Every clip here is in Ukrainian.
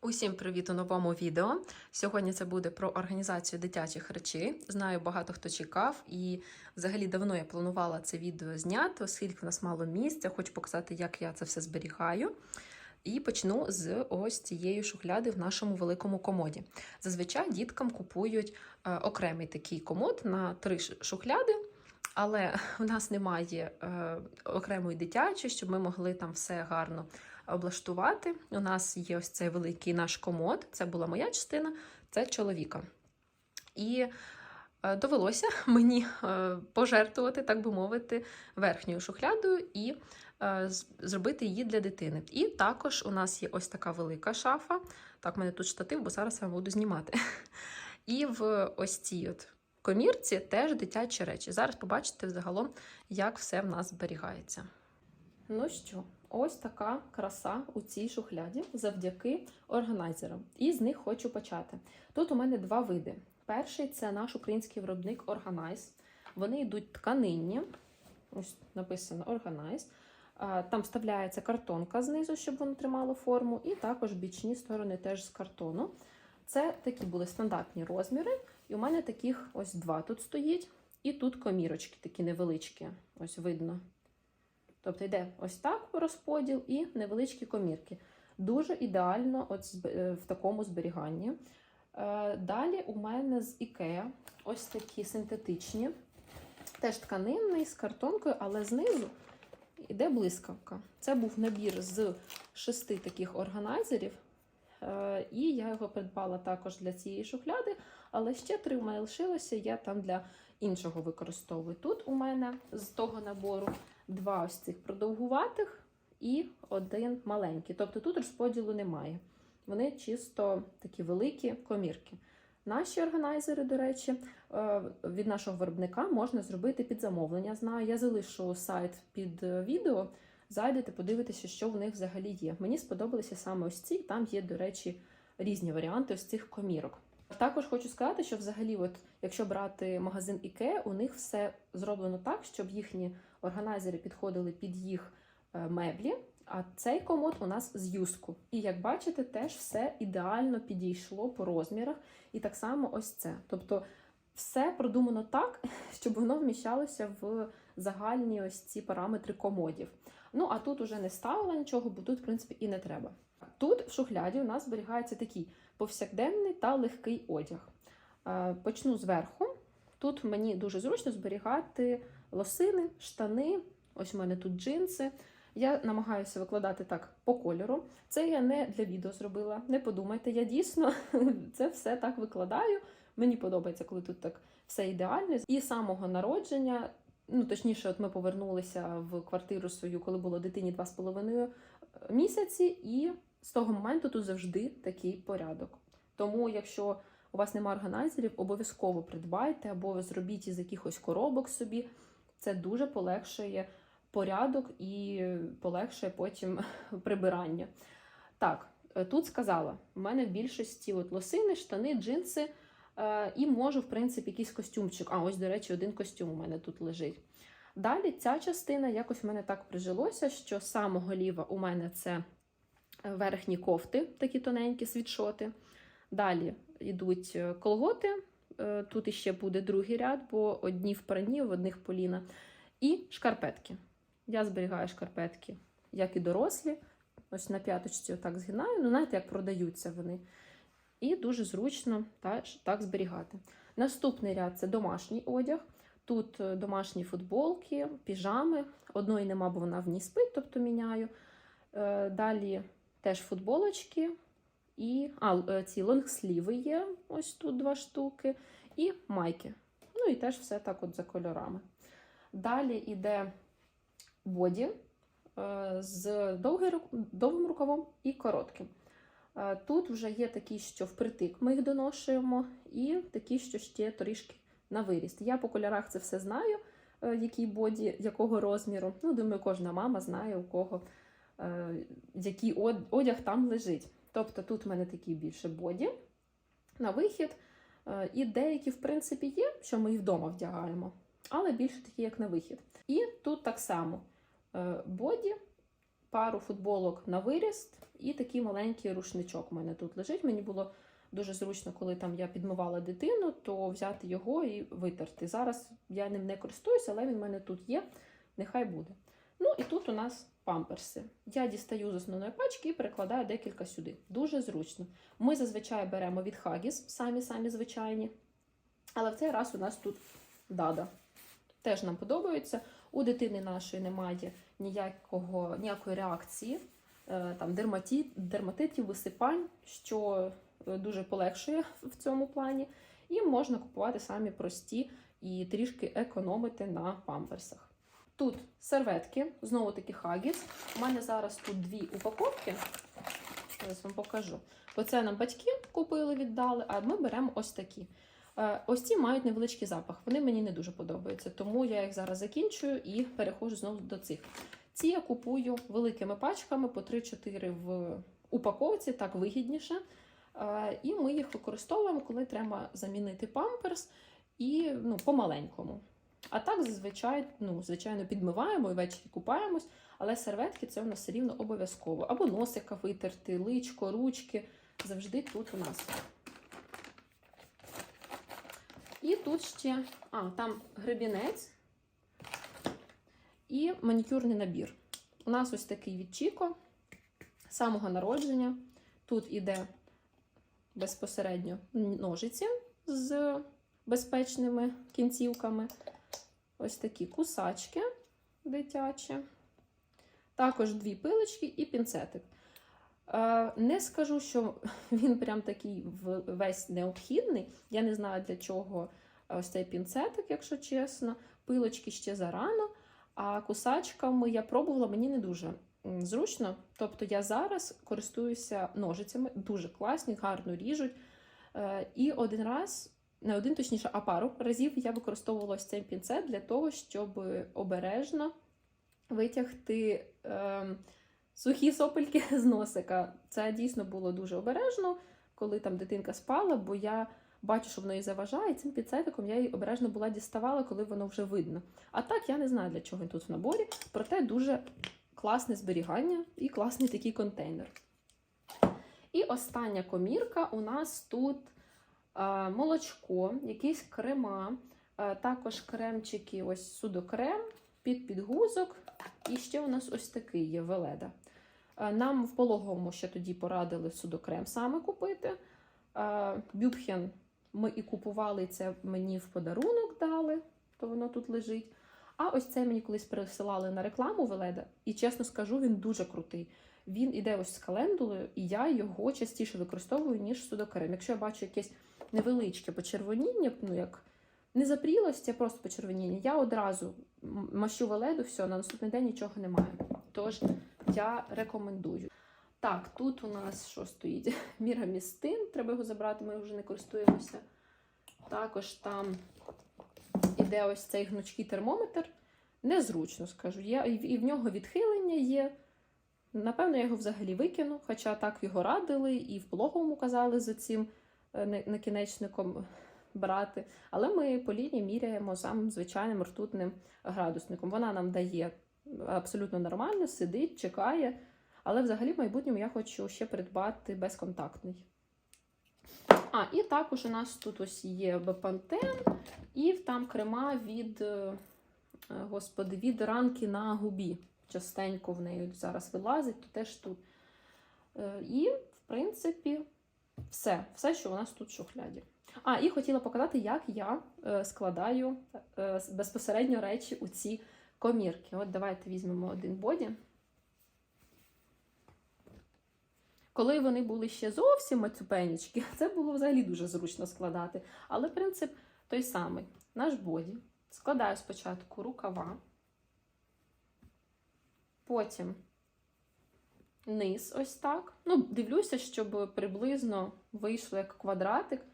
Усім привіт у новому відео. Сьогодні це буде про організацію дитячих речей. Знаю, багато хто чекав, і взагалі давно я планувала це відео зняти, оскільки в нас мало місця. Хочу показати, як я це все зберігаю. І почну з ось цієї шухляди в нашому великому комоді. Зазвичай діткам купують е, окремий такий комод на три шухляди. Але в нас немає е, окремої дитячої, щоб ми могли там все гарно облаштувати. У нас є ось цей великий наш комод, це була моя частина, це чоловіка. І е, довелося мені е, пожертвувати, так би мовити, верхньою шухлядою і е, зробити її для дитини. І також у нас є ось така велика шафа. Так, у мене тут штатив, бо зараз я буду знімати. І в ось цій от комірці теж дитячі речі. Зараз побачите взагалом, як все в нас зберігається. Ну що, ось така краса у цій шухляді завдяки органайзерам. І з них хочу почати. Тут у мене два види. Перший це наш український виробник Organize. Вони йдуть тканинні. Ось написано Organize. Там вставляється картонка знизу, щоб воно тримало форму, і також бічні сторони теж з картону. Це такі були стандартні розміри. І у мене таких ось два тут стоїть. І тут комірочки такі невеличкі. Ось видно. Тобто йде ось так розподіл і невеличкі комірки. Дуже ідеально от е, в такому зберіганні. Е, Далі у мене з IKEA ось такі синтетичні, теж тканинний з картонкою, але знизу йде блискавка. Це був набір з шести таких органайзерів. Е, І я його придбала також для цієї шухляди, але ще три в мене лишилося, я там для іншого використовую. Тут у мене з того набору два ось цих продовгуватих і один маленький. Тобто тут розподілу немає. Вони чисто такі великі комірки. Наші органайзери, до речі, е, від нашого виробника можна зробити під замовлення. Знаю, я залишу сайт під е, відео. Зайдете, подивитеся, що в них взагалі є. Мені сподобалися саме ось ці. Там є, до речі, різні варіанти ось цих комірок. Також хочу сказати, що взагалі, от, якщо брати магазин IKEA, у них все зроблено так, щоб їхні органайзери підходили під їх е, меблі. А цей комод у нас з юску. І як бачите, теж все ідеально підійшло по розмірах. І так само ось це. Тобто все продумано так, щоб воно вміщалося в загальні ось ці параметри комодів. Ну а тут уже не ставила нічого, бо тут, в принципі, і не треба. Тут в шухляді у нас зберігається такий повсякденний та легкий одяг. Е, Почну зверху. Тут мені дуже зручно зберігати лосини, штани. Ось у мене тут джинси. Я намагаюся викладати так по кольору. Це я не для відео зробила. Не подумайте, я дійсно це все так викладаю. Мені подобається, коли тут так все ідеально. І самого народження, ну точніше, от ми повернулися в квартиру свою, коли було дитині 2,5 місяці, і з того моменту тут завжди такий порядок. Тому, якщо у вас немає органайзерів, обов'язково придбайте або зробіть із якихось коробок собі. Це дуже полегшує порядок і полегшує потім прибирання. Так, е, тут сказала: в мене в більшості от лосини, штани, джинси. е, І можу, в принципі, якийсь костюмчик. А, ось, до речі, один костюм у мене тут лежить. Далі ця частина якось в мене так прижилося, що самого ліва у мене це верхні кофти, такі тоненькі світшоти. Далі йдуть е, колготи. е, Тут іще буде другий ряд, бо одні в прані, в одних поліна. І шкарпетки. Я зберігаю шкарпетки, як і дорослі. Ось на п'яточці отак згинаю. Ну, знаєте, як продаються вони. І дуже зручно так зберігати. Наступний ряд це домашній одяг. Тут е, домашні футболки, піжами. Одної нема, бо вона в ній спить, тобто міняю. Далі теж футболочки. І а, е, ці лонгсліви є, ось тут два штуки, і майки. Ну і теж все так от за кольорами. Далі йде боді е, з довгим рукавом і коротким. Е, Тут вже є такі, що впритик ми їх доношуємо, і такі, що ще трішки на виріст. Я по кольорах це все знаю, який боді, якого розміру. Ну, думаю, кожна мама знає, у кого який одяг там лежить. Тобто тут в мене такі більше боді на вихід. Е, І деякі, в принципі, є, що ми і вдома вдягаємо, але більше такі, як на вихід. І тут так само е, боді, пару футболок на виріст і такий маленький рушничок у мене тут лежить. Мені було дуже зручно, коли там я підмивала дитину, то взяти його і витерти. Зараз я ним не користуюся, але він в мене тут є. Нехай буде. Ну і тут у нас памперси. Я дістаю з основної пачки і перекладаю декілька сюди. Дуже зручно. Ми зазвичай беремо від Huggies, самі-самі звичайні. Але в цей раз у нас тут дада. Теж нам подобається. У дитини нашої немає ніякого, ніякої реакції, е, там дерматит, дерматитів, висипань, що е, дуже полегшує в цьому плані. І можна купувати самі прості і трішки економити на памперсах. Тут серветки, знову таки Huggies. У мене зараз тут дві упаковки. Зараз вам покажу. Оце нам батьки купили, віддали, а ми беремо ось такі. Е, Ось ці мають невеличкий запах. Вони мені не дуже подобаються, тому я їх зараз закінчую і переходжу знову до цих. Ці я купую великими пачками по 3-4 в упаковці, так вигідніше. Е, І ми їх використовуємо, коли треба замінити памперс і ну, по-маленькому. А так, зазвичай, ну, звичайно, підмиваємо і ввечері купаємось, але серветки це у нас все рівно обов'язково. Або носика витерти, личко, ручки. Завжди тут у нас. І тут ще, а, там гребінець і манікюрний набір. У нас ось такий від Чіко самого народження. Тут іде безпосередньо ножиці з безпечними кінцівками. Ось такі кусачки дитячі. Також дві пилочки і пінцетик. Е, Не скажу, що він прям такий весь необхідний. Я не знаю, для чого ось цей пінцетик, якщо чесно. Пилочки ще зарано, а кусачками я пробувала, мені не дуже зручно. Тобто я зараз користуюся ножицями, дуже класні, гарно ріжуть. Е, І один раз, не один, точніше, а пару разів я використовувала ось цей пінцет для того, щоб обережно витягти. ем, сухі сопельки з носика. Це дійсно було дуже обережно, коли там дитинка спала, бо я бачу, що воно їй заважає, і цим пінцетиком я її обережно була діставала, коли воно вже видно. А так я не знаю, для чого він тут в наборі, проте дуже класне зберігання і класний такий контейнер. І остання комірка у нас тут е, молочко, якісь крема, е, також кремчики, ось судокрем під підгузок. І ще у нас ось такий є веледа. Е, Нам в пологовому ще тоді порадили судокрем саме купити. Е, Бюбхен ми і купували, це мені в подарунок дали, то воно тут лежить. А ось це мені колись пересилали на рекламу Веледа, і чесно скажу, він дуже крутий. Він іде ось з календулою, і я його частіше використовую, ніж судокрем. Якщо я бачу якесь невеличке почервоніння, ну як не запрілость, а просто почервоніння, я одразу мащу веледу, все, на наступний день нічого немає. Тож я рекомендую. Так, тут у нас що стоїть? Мірамістин, треба його забрати, ми вже не користуємося. Також там іде ось цей гнучкий термометр. Незручно, скажу. Я, і, в- нього відхилення є. Напевно, я його взагалі викину, хоча так його радили, і в пологовому казали за цим накінечником брати. Але ми по лінії міряємо самим звичайним ртутним градусником. Вона нам дає абсолютно нормально, сидить, чекає. Але взагалі в майбутньому я хочу ще придбати безконтактний. А, і також у нас тут ось є бепантен, і там крема від, е, е, господи, від ранки на губі. Частенько в неї зараз вилазить, то теж тут. Е, І, в принципі, все, все, що у нас тут в шухляді. А, і хотіла показати, як я е, складаю е, безпосередньо речі у ці комірки. От давайте візьмемо один боді. Коли вони були ще зовсім мацюпенічки, це було взагалі дуже зручно складати. Але принцип той самий. Наш боді. Складаю спочатку рукава, потім низ ось так. Ну, дивлюся, щоб приблизно вийшло як квадратик.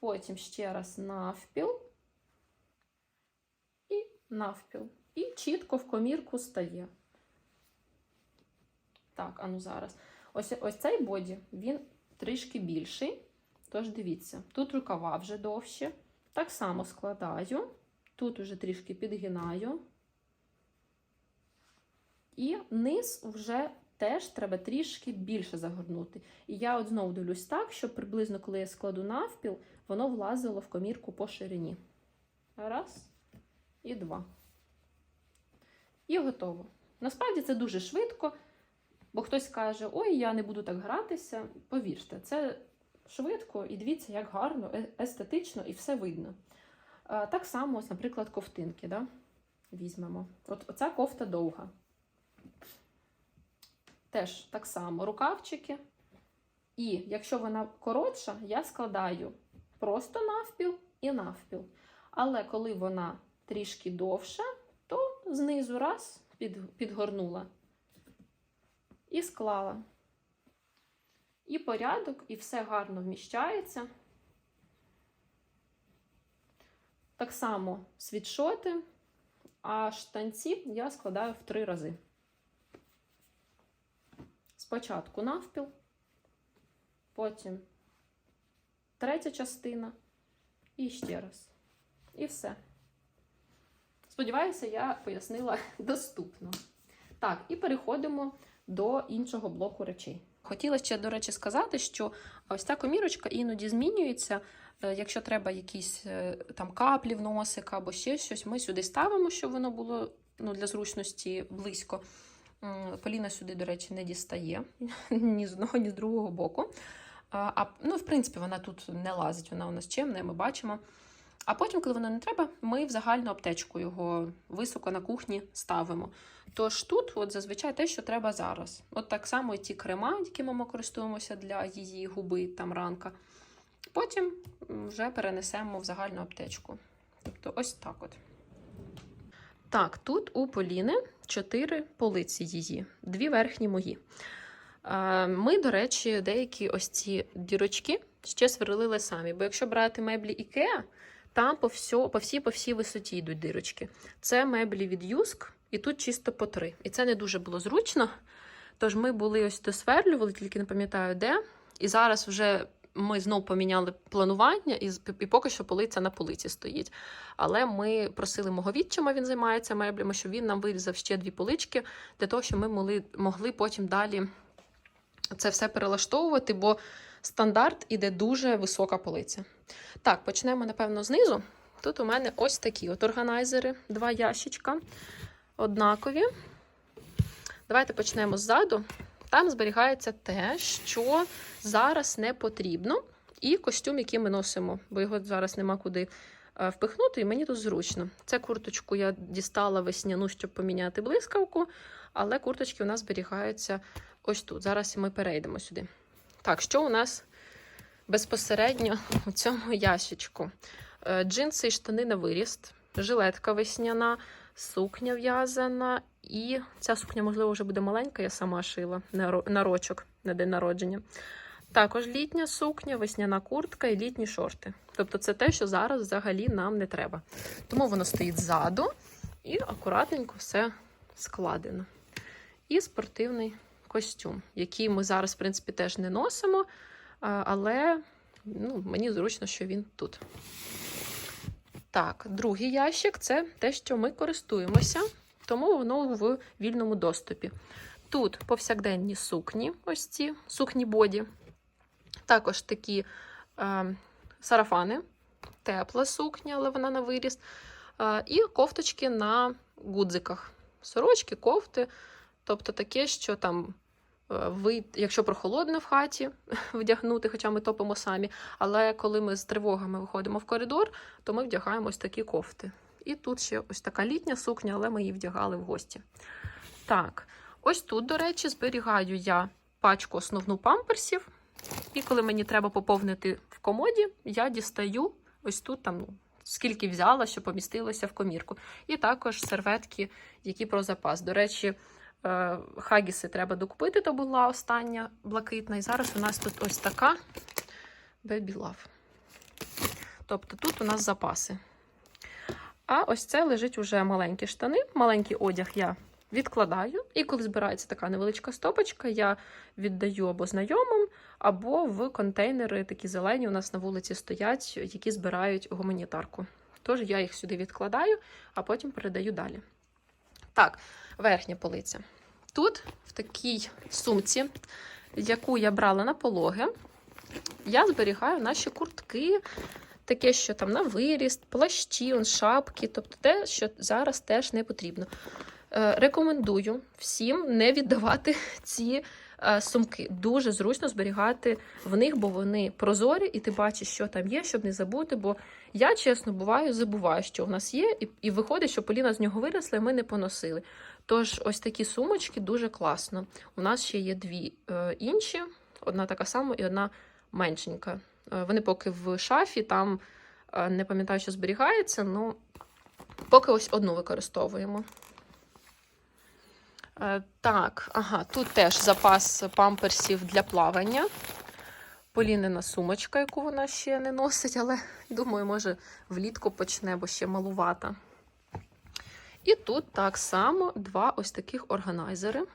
Потім ще раз навпіл і навпіл. І чітко в комірку стає. Так, а ну зараз. Ось, ось цей боді, він трішки більший. Тож дивіться, тут рукава вже довші. Так само складаю. Тут уже трішки підгинаю. І низ вже теж треба трішки більше загорнути. І я от знову дивлюсь так, щоб приблизно, коли я складу навпіл, воно влазило в комірку по ширині. Раз і два. І готово. Насправді це дуже швидко, бо хтось каже: Ой, я не буду так гратися. Повірте, це швидко і дивіться, як гарно, е- естетично і все видно. Так само, ось, наприклад, ковтинки. Да? Візьмемо. От оця кофта довга. Теж так само рукавчики. І якщо вона коротша, я складаю просто навпіл і навпіл. Але коли вона трішки довша, то знизу раз під, підгорнула і склала. І порядок, і все гарно вміщається. Так само світшоти, а штанці я складаю в три рази. Спочатку навпіл, потім третя частина і ще раз. І все. Сподіваюся, я пояснила доступно. Так, і переходимо до іншого блоку речей. Хотіла ще, до речі, сказати, що ось ця комірочка іноді змінюється. Е, Якщо треба якісь е, там каплі в носик або ще щось, ми сюди ставимо, щоб воно було ну, для зручності близько. Поліна сюди, до речі, не дістає ні з одного, ні з другого боку. А, ну, в принципі, вона тут не лазить, вона у нас чемна, і ми бачимо. А потім, коли воно не треба, ми в загальну аптечку його високо на кухні ставимо. Тож тут, от зазвичай, те, що треба зараз. От так само і ті крема, якими ми користуємося для її губи там ранка. Потім вже перенесемо в загальну аптечку. Тобто ось так от. Так, тут у Поліни чотири полиці її, дві верхні мої. Ми, до речі, деякі ось ці дірочки ще сверлили самі. Бо якщо брати меблі Ikea, там по, всьо, по всій по всій висоті йдуть дирочки. Це меблі від Юск, і тут чисто по три. І це не дуже було зручно. Тож ми були ось досверлювали, тільки не пам'ятаю де. І зараз вже ми знов поміняли планування, і, і поки що полиця на полиці стоїть. Але ми просили мого відчима, він займається меблями, щоб він нам вирізав ще дві полички для того, щоб ми могли, могли потім далі це все перелаштовувати, бо стандарт іде дуже висока полиця. Так, почнемо, напевно, знизу. Тут у мене ось такі от органайзери, два ящичка однакові. Давайте почнемо ззаду. Там зберігається те, що зараз не потрібно, і костюм, який ми носимо, бо його зараз нема куди е, впихнути, і мені тут зручно. Це курточку я дістала весняну, щоб поміняти блискавку, але курточки у нас зберігаються ось тут. Зараз ми перейдемо сюди. Так, що у нас безпосередньо у цьому ящичку? Е, Джинси і штани на виріст, жилетка весняна, сукня в'язана, і ця сукня, можливо, вже буде маленька, я сама шила на рочок на день народження. Також літня сукня, весняна куртка і літні шорти. Тобто це те, що зараз взагалі нам не треба. Тому воно стоїть ззаду і акуратненько все складено. І спортивний костюм, який ми зараз, в принципі, теж не носимо, але ну, мені зручно, що він тут. Так, другий ящик це те, що ми користуємося, тому воно в вільному доступі. Тут повсякденні сукні, ось ці сукні боді. Також такі е, сарафани, тепла сукня, але вона на виріст. Е, і кофточки на гудзиках. Сорочки, кофти. Тобто таке, що там ви, якщо прохолодно в хаті вдягнути, хоча ми топимо самі. Але коли ми з тривогами виходимо в коридор, то ми вдягаємо ось такі кофти. І тут ще ось така літня сукня, але ми її вдягали в гості. Так, ось тут, до речі, зберігаю я пачку основну памперсів. І коли мені треба поповнити в комоді, я дістаю ось тут там, ну, скільки взяла, що помістилося в комірку. І також серветки, які про запас. До речі, е, хагіси треба докупити, то була остання блакитна. І зараз у нас тут ось така Baby Love. Тобто тут у нас запаси. А ось це лежить уже маленькі штани. Маленький одяг я відкладаю. І коли збирається така невеличка стопочка, я віддаю або знайомим, або в контейнери такі зелені у нас на вулиці стоять, які збирають гуманітарку. Тож я їх сюди відкладаю, а потім передаю далі. Так, верхня полиця. Тут, в такій сумці, яку я брала на пологи, я зберігаю наші куртки, таке, що там на виріст, плащі, шапки, тобто те, що зараз теж не потрібно. Е, Рекомендую всім не віддавати ці сумки. Дуже зручно зберігати в них, бо вони прозорі, і ти бачиш, що там є, щоб не забути. Бо я, чесно, буваю, забуваю, що в нас є, і, і виходить, що Поліна з нього виросла, і ми не поносили. Тож, ось такі сумочки дуже класно. У нас ще є дві е, інші: одна така сама і одна меншенька. Е, вони поки в шафі, там е, не пам'ятаю, що зберігається, але поки ось одну використовуємо. Е, Так, ага, тут теж запас памперсів для плавання. Полінина сумочка, яку вона ще не носить, але думаю, може влітку почне, бо ще малувата. І тут так само два ось таких органайзери.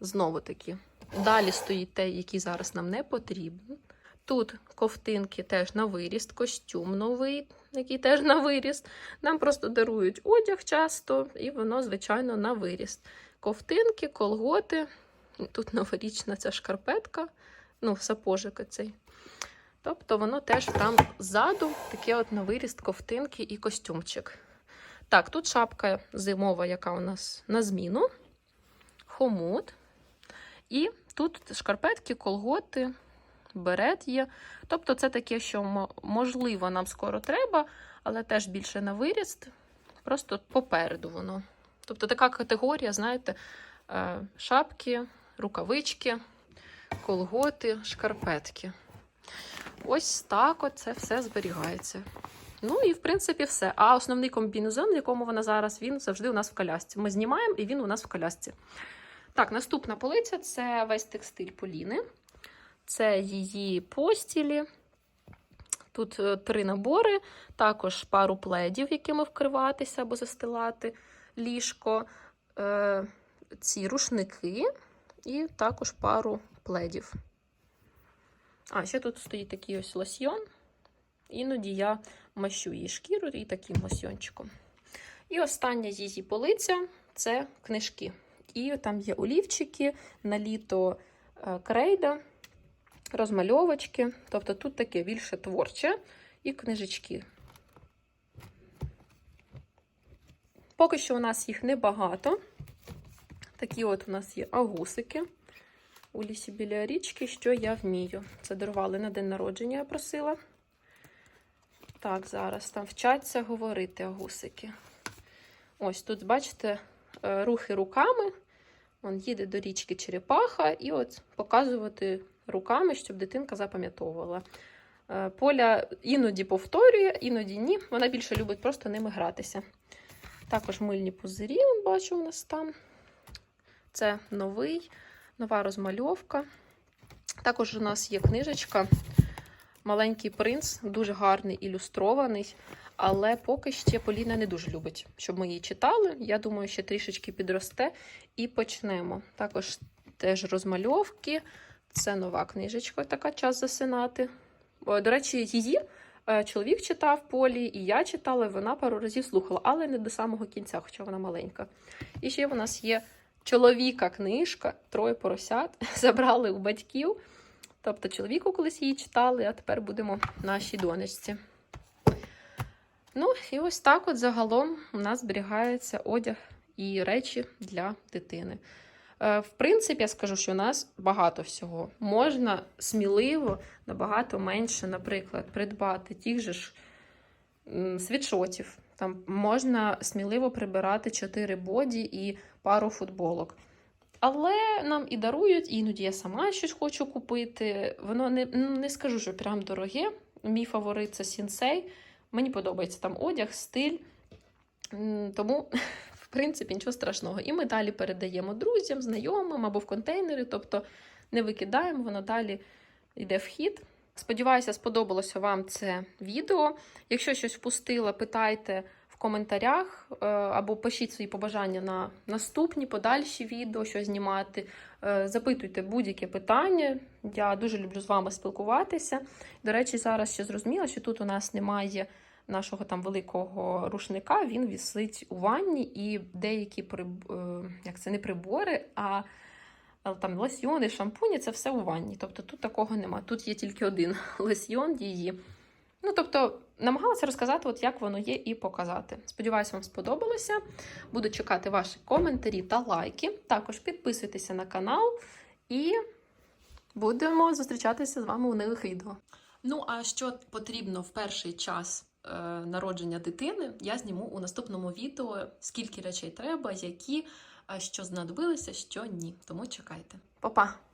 Знову таки. Далі стоїть те, який зараз нам не потрібен. Тут ковтинки теж на виріст, костюм новий, який теж на виріст. Нам просто дарують одяг часто, і воно, звичайно, на виріст. Ковтинки, колготи. Тут новорічна ця шкарпетка, ну, сапожик цей. Тобто воно теж там ззаду таке от на виріст ковтинки і костюмчик. Так, тут шапка зимова, яка у нас на зміну, хомут. І тут шкарпетки, колготи, берет є. Тобто, це таке, що можливо нам скоро треба, але теж більше на виріст, просто попереду воно. Тобто така категорія, знаєте, е, шапки, рукавички, колготи, шкарпетки. Ось так от це все зберігається. Ну і в принципі все. А основний комбінезон, в якому вона зараз, він завжди у нас в колясці. Ми знімаємо і він у нас в колясці. Так, наступна полиця це весь текстиль Поліни. Це її постілі. Тут е, три набори, також пару пледів, якими вкриватися або застилати ліжко, е, ці рушники і також пару пледів. А, ще тут стоїть такий ось лосьйон. Іноді я мащу її шкіру і таким лосьйончиком. І остання її полиця це книжки. І там є олівчики, на літо е, крейда, розмальовочки. Тобто тут таке більше творче і книжечки. Поки що у нас їх небагато. Такі от у нас є агусики у лісі біля річки, що я вмію. Це дарували на день народження, я просила. Так, зараз там вчаться говорити агусики. Ось тут, бачите, е, рухи руками. Он їде до річки Черепаха, і от показувати руками, щоб дитинка запам'ятовувала. Е, Поля іноді повторює, іноді ні. Вона більше любить просто ними гратися. Також мильні пузирі, бачу, у нас там. Це новий, нова розмальовка. Також у нас є книжечка Маленький принц, дуже гарний ілюстрований, але поки ще Поліна не дуже любить, щоб ми її читали. Я думаю, ще трішечки підросте і почнемо. Також теж розмальовки. Це нова книжечка, така час засинати. До речі, її е, чоловік читав Полі, і я читала, і вона пару разів слухала, але не до самого кінця, хоча вона маленька. І ще в нас є чоловіка книжка, троє поросят. Забрали у батьків. Тобто чоловіку колись її читали, а тепер будемо нашій донечці. Ну, і ось так от загалом у нас зберігається одяг і речі для дитини. Е, В принципі, я скажу, що у нас багато всього. Можна сміливо набагато менше, наприклад, придбати тих же ж світшотів. Там можна сміливо прибирати 4 боді і пару футболок. Але нам і дарують, іноді я сама щось хочу купити. Воно не, ну, не скажу, що прям дороге. Мій фаворит це сінсей. Мені подобається там одяг, стиль. Тому, в принципі, нічого страшного. І ми далі передаємо друзям, знайомим або в контейнери, тобто не викидаємо, воно далі йде в хід. Сподіваюся, сподобалося вам це відео. Якщо щось впустила, питайте в коментарях е, або пишіть свої побажання на наступні, подальші відео, що знімати. Е, Запитуйте будь-яке питання. Я дуже люблю з вами спілкуватися. До речі, зараз ще зрозуміла, що тут у нас немає нашого там великого рушника він вісить у ванні, і деякі приб... е, як це не прибори, а там лосьйони, шампуні це все у ванні. Тобто тут такого нема. Тут є тільки один лосьйон її. Ну, тобто, намагалася розказати, от як воно є, і показати. Сподіваюся, вам сподобалося. Буду чекати ваші коментарі та лайки. Також підписуйтеся на канал і будемо зустрічатися з вами у нових відео. Ну, а що потрібно в перший час народження дитини, я зніму у наступному відео, скільки речей треба, які, що знадобилися, що ні. Тому чекайте. Па-па!